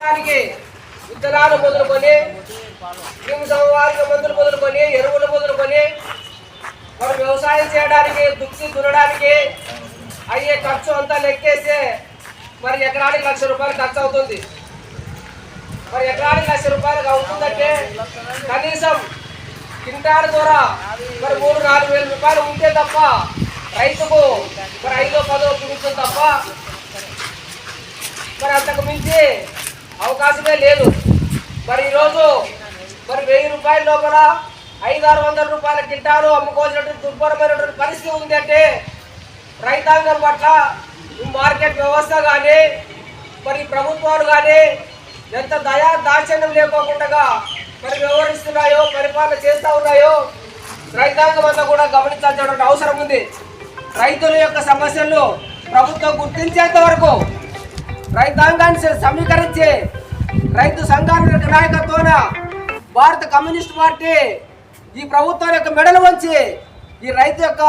దానికి విత్తనాలు మొదలుకొని వారికి మందులు మొదలుకొని ఎరువులు మొదలుకొని మనం వ్యవసాయం చేయడానికి దుక్కి దున్నడానికి అయ్యే ఖర్చు అంతా లెక్కేస్తే మరి ఎకరానికి లక్ష రూపాయలు ఖర్చు అవుతుంది. మరి ఎకరానికి లక్ష రూపాయలు అవుతుందంటే కనీసం కింటాల ద్వారా మరి మూడు నాలుగు వేల రూపాయలు ఉంటే తప్ప రైతుకు మరి ఐదో పదో కుడుతుంది తప్ప మరి అంతకు మించి అవకాశమే లేదు. మరి ఈరోజు మరి వెయ్యి రూపాయల లోపల ఐదు ఆరు వందల రూపాయల కింటాలు అమ్ముకోవాల్సినటువంటి దుర్భరమైనటువంటి పరిస్థితి ఉంది అంటే రైతాంగం పట్ల ఈ మార్కెట్ వ్యవస్థ కానీ మరి ప్రభుత్వాలు కానీ ఎంత దయా దాక్షణ్యం లేకోకుండా మరి వ్యవహరిస్తున్నాయో పరిపాలన చేస్తూ ఉన్నాయో రైతాంగం అంతా కూడా గమనించాల్సినటువంటి అవసరం ఉంది. రైతుల యొక్క సమస్యలు ప్రభుత్వం గుర్తించేంత వరకు రైతాంగాన్ని సమీకరించే రైతు సంఘాల యొక్క నాయకత్వాన భారత కమ్యూనిస్ట్ పార్టీ ఈ ప్రభుత్వం యొక్క మెడలు వంచి ఈ రైతు యొక్క